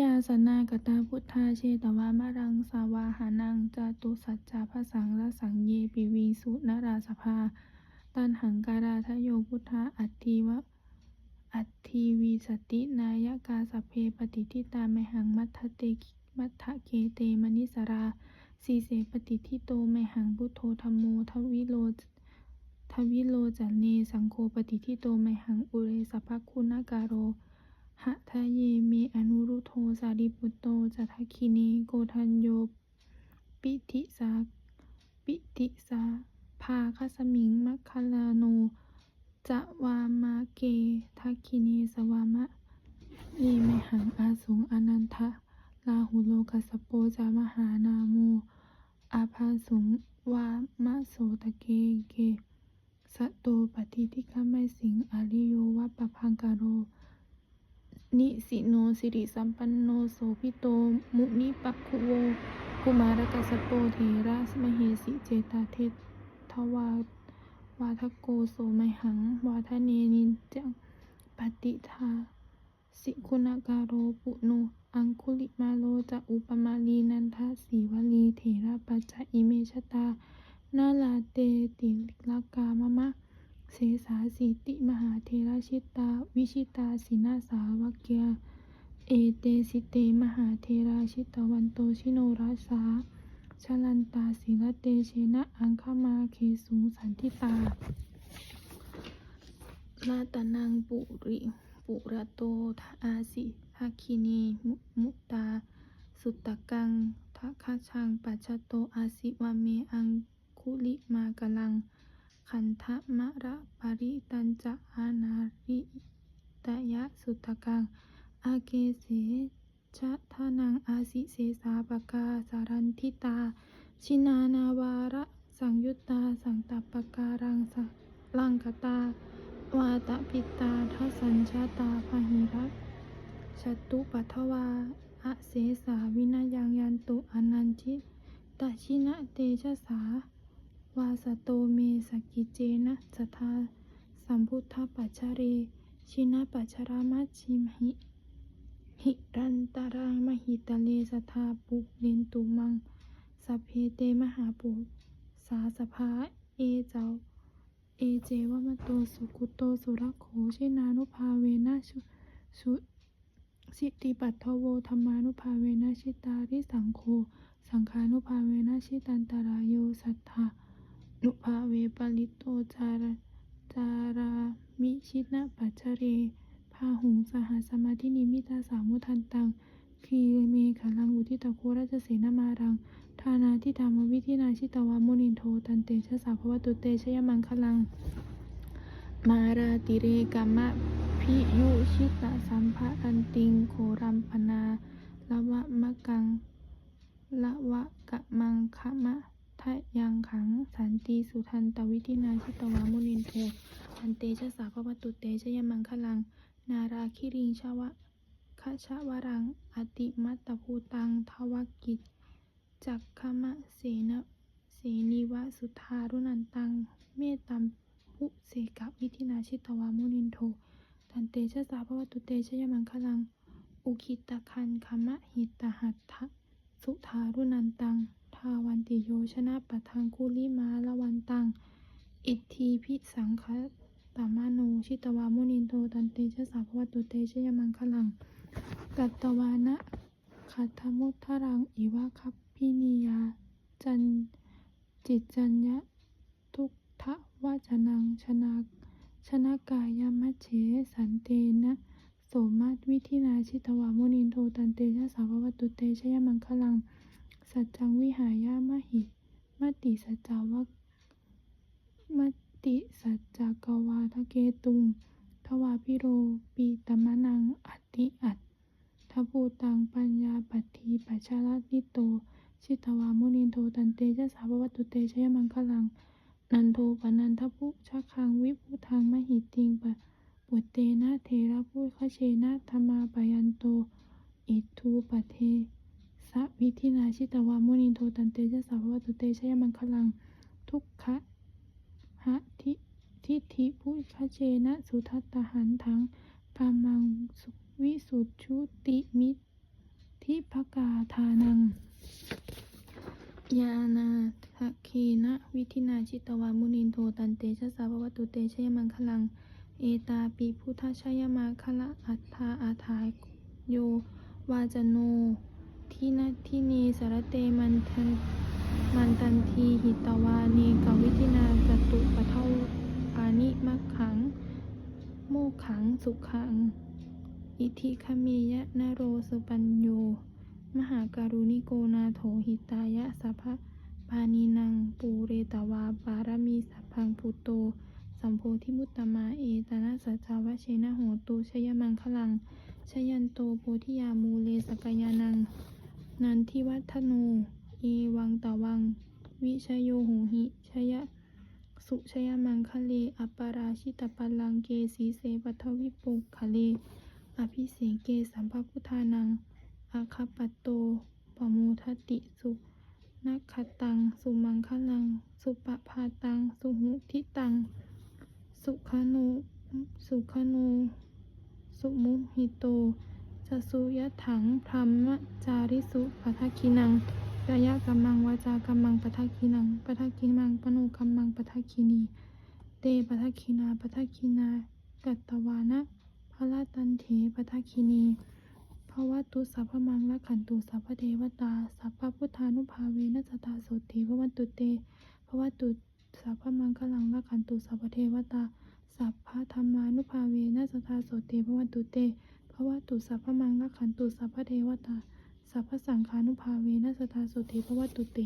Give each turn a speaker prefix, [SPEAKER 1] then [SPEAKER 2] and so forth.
[SPEAKER 1] ยาสนากตาพุทธาเชตวามะรังสาวาหานังจตุสัจจาภสังละสังเยปิวีสุนราสภา ตันหังการาทโยพุทธาอัตถิวะอัตถิวีสตินายกาสเพปฏิทิตาไมหังมัทธเตมัทธเกเตมนิสราสีเสปฏิทิโตไมหังพุทโธธรรมโมทวิโลทวิโลจันเนสังโฆปฏิทิโตไมหังอุเรสภคุณาการโร หะทะเยเมอนุรุโทสาริปุตโตจัทคินีโกทัญโยปิติสาปิติสาภาคสมิงมัคคลาโนจะวามะเกทักคินีสวามะเยเมหังอาสงอนันทะลาหุโลกัสโปจามหานาโมอาภาสงวามะโสตะเกเกสโตปฏิทิฆไมสิงอาริโยวะปะพังกาโร นิสิโนสิริสัมปันโนโสพิโต มุนิปักขุโวกุมารกัสโปเถระมเหสิเจตาเททวาวาทโกโสไมหัง วาทเนนินจังปฏิทาสิคุณาการโรปุโน อังคุลิมาโลจะอุปมาลีนันทาสีวลีเถระปัจจอิเมชตานาลาเตติลากามะมะ เสสาสีติมหาเทราชิตา วิชิตาสินาสาวกเกียเอเตสิเตมหาเทราชิตวันโตชิโนราสาชลันตาศิลเตเชนะอังคมาเคสูสันทิตาลาตนังปุริปุระโตทอาสิทักคินีมุมตตา สุตตะกังทัคาชังปัจจโตอาสิวเมอังคุลิมากลัง ขันธมะระปริตันจะอานาริตยะสุตตะกัง อาเกเสชะทานังอาสิเสสาปกาสารันทิตา ชินานาวาระสังยุตตาสังตัปปการังสลังกตาวาตปิตาทัสัญชาตาพหิรัชตุปัทวาอะเสสาวินายังยันตุอนันจิตชินะเตชะสา วาสโตเมสกิเจนะสัทธาสัมพุทธปัจจเร ชินะปัจจรามัชิมหิ หิรันตารามหิตะเลสทาปุเรนตุมังสัเพเตมหาปุสาสภาเอเจ้าเอเจวมโตสุกุโตสุรโขเชนานุภาเวนะชุชุสิติปัตถโวธรรมานุภาเวนะชิตาริสังโฆสังฆานุภาเวนะชิตันตรายโยสัทธา นุภาเวปลิโตจาราจารามิชินะปัจจเรพาหุงสหสมาธินิมิตาสามุทันตังคีเมขลังอุทิตโคราชเสนามารังทานาทิธรรมวิธินาชิตวามุนินโทตันเตชะสาภวตุเตชยมังคลัง มาราติเรกามะพิยุชิตะสัมภะรันติงโครัมปนาละวะมะกังละวะกะมังคะมะ ทะยังขังสันติสุทันตวิธินาชิตวามุนินโทตันเตชะสาภวตุเตชยมังคลัง นาราคิริงชวะคชะวรัง อติมัตตภูตังทวกิจ จักขมะเสนะเสนีวะสุทารุนันตัง เมตตัมพุเสกะวิธินาชิตวามุนินโทตันเตชะสาภวตุเตชยมังคลัง อุคิตะคันคมะหิตหัตถะสุทารุนันตังาวันติโยชนะปะทังคุลิมาละวันตัง อิทธีพิสังคตามาโนชิตวามุนินโทตันเตชะสาภวตุเตชยมังคลัง กัตตวานะขัตมุทรังอิวะคัพพินิยา จันจิตจัญญะทุกทะวจนังชนะชนะกายามัชเฉสันเตนะโสมัตวิธินาชิตวามุนินโทตันเตชะสาววตุเตชยมังคลัง สัจจังวิหายามหิมติสัจจาวะมติสัจจกวาทะเกตุงทวาพิโรปีตมะนังอัติอัตทภูตังปัญญาปัตถีปัจฉาลนิโต ชิตวามุนินโทตันเตชะสาววตุเตชยมังคลัง นันโทปนันทพุชะคังวิพุทังมหิติงปะปุตเตนะเทระพุคเชนะธรรมาปยันโต อิทูปะเทะวิธินาชิตวามุนินโทตันเตชะสาววตุเตชยมังคลัง ทุกขะหะทิทิฏฐิพุคเชนะสุทัตตหันถังกามังสุวิสุทธุติมิทิภกาทานัง ยานาทะเคนะวิธินาชิตวามุนินโทตันเตชะสาววตุเตชยมังคลัง เอตาปิพุทธชยมาคละอัฏฐาอาทายโยวาจโน ทินาทินีสารเตมันทันมันตันทีหิตวานีกวิธินาจตุปะเทาปานิมักขัง โมขังสุขัง อิทิคเมยะนโรสุปัญโย มหาการุณิโกนาโถหิตายะสัพพปานีนังปูเรตวาปารมีสัพพังพุโต สัมโพธิมุตตมาเอตนะสัจาวะเชนะโหตุชยมังคลังชยันโตโพธิยามูเลสกยานัง นันทิวัฒโน เอวังตะวัง วิชโยโหหิ ชยะ สุชยมังคะเล อัปปาราชิตปัลลังเกสีเสปัทวิปุคะเล อภิเสเกสัมภพุทธานัง อาคาปโตปโมทติสุนักขตัง สุมังคลัง สุปภาตัง สุหุทิตัง สุขโน สุขโน สุมุหิโต สุยะถังพรหมจาริสุปัทคินังกายกัมมังวาจากัมมังปัทคินังปัทคิมังปโนกัมมังปัทคินี เตปัทคินาปัทคินา กัตตวานะพระตันเถปัทคินีภวตุสัพพมังละขันตุสัพพเทวตา สัพพพุทธานุภาเวนัสตาโสติภวันตุเตภวตุสัพพมังคลังละขันตุสัพพเทวตา สัพพธรรมานุภาเวนัสตตาโสติภวันตุเต พระวตุสัพพมังละขันตุสัพพเทวตาสัพพสังฆานุภาเวนัสตาสุติภวันตุเต